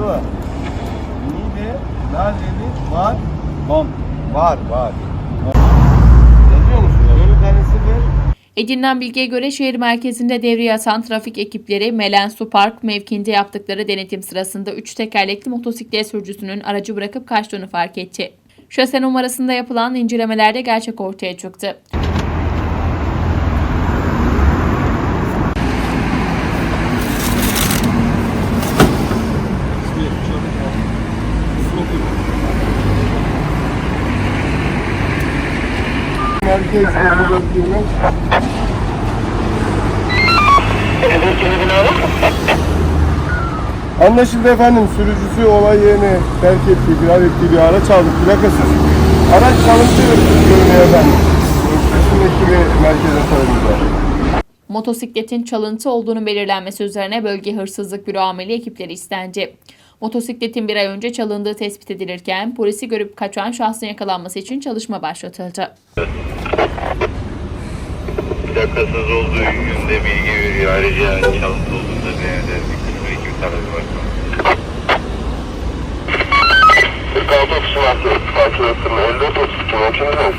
Mustafa. Niğde, Nazilli var. Van. Var, var. Edinilen bilgiye göre şehir merkezinde devreye atan trafik ekipleri Melen Su Park mevkinde yaptıkları denetim sırasında 3 tekerlekli motosiklet sürücüsünün aracı bırakıp kaçtığını fark etti. Şase numarasında yapılan incelemelerde gerçek ortaya çıktı. Merkez 54 20. Anlaşıldı efendim. Sürücüsü olay yerini terk ettiği, firar ettiği bir araç aldık. Plakasız. Araç çalıntı görünüyor efendim. Üstün ekibi merkeze sarıldı. Motosikletin çalıntı olduğunu belirlenmesi üzerine bölge hırsızlık büro ameli ekipleri istendi. Motosikletin bir ay önce çalındığı tespit edilirken polisi görüp kaçan şahsın yakalanması için çalışma başlatıldı. Plakasız olduğu yönünde bilgi veriyor. Ayrıca çalıntı olduğunda denede bir iki tarafa var. 46 30 Martı, Fatih Ötürme, 54 32 mümkünüz mü?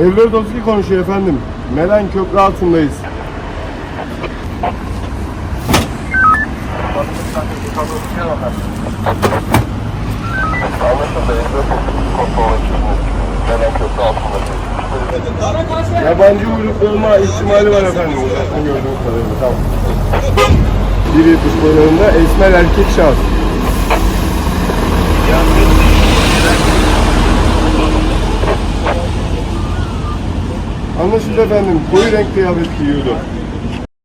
54 32 konuşuyor efendim. Melen Köprü altındayız. Anlaşıldı, 54 32 kontrol ekibiniz. Neden köprü altında Yabancı uyruklu olma ihtimali var efendim. Uzaktan gördüğümüz kadarıyla. Tamam. 1.70 boylarında esmer erkek şahıs. Anlaşıldı efendim. Koyu renk kıyafet giyiyordu.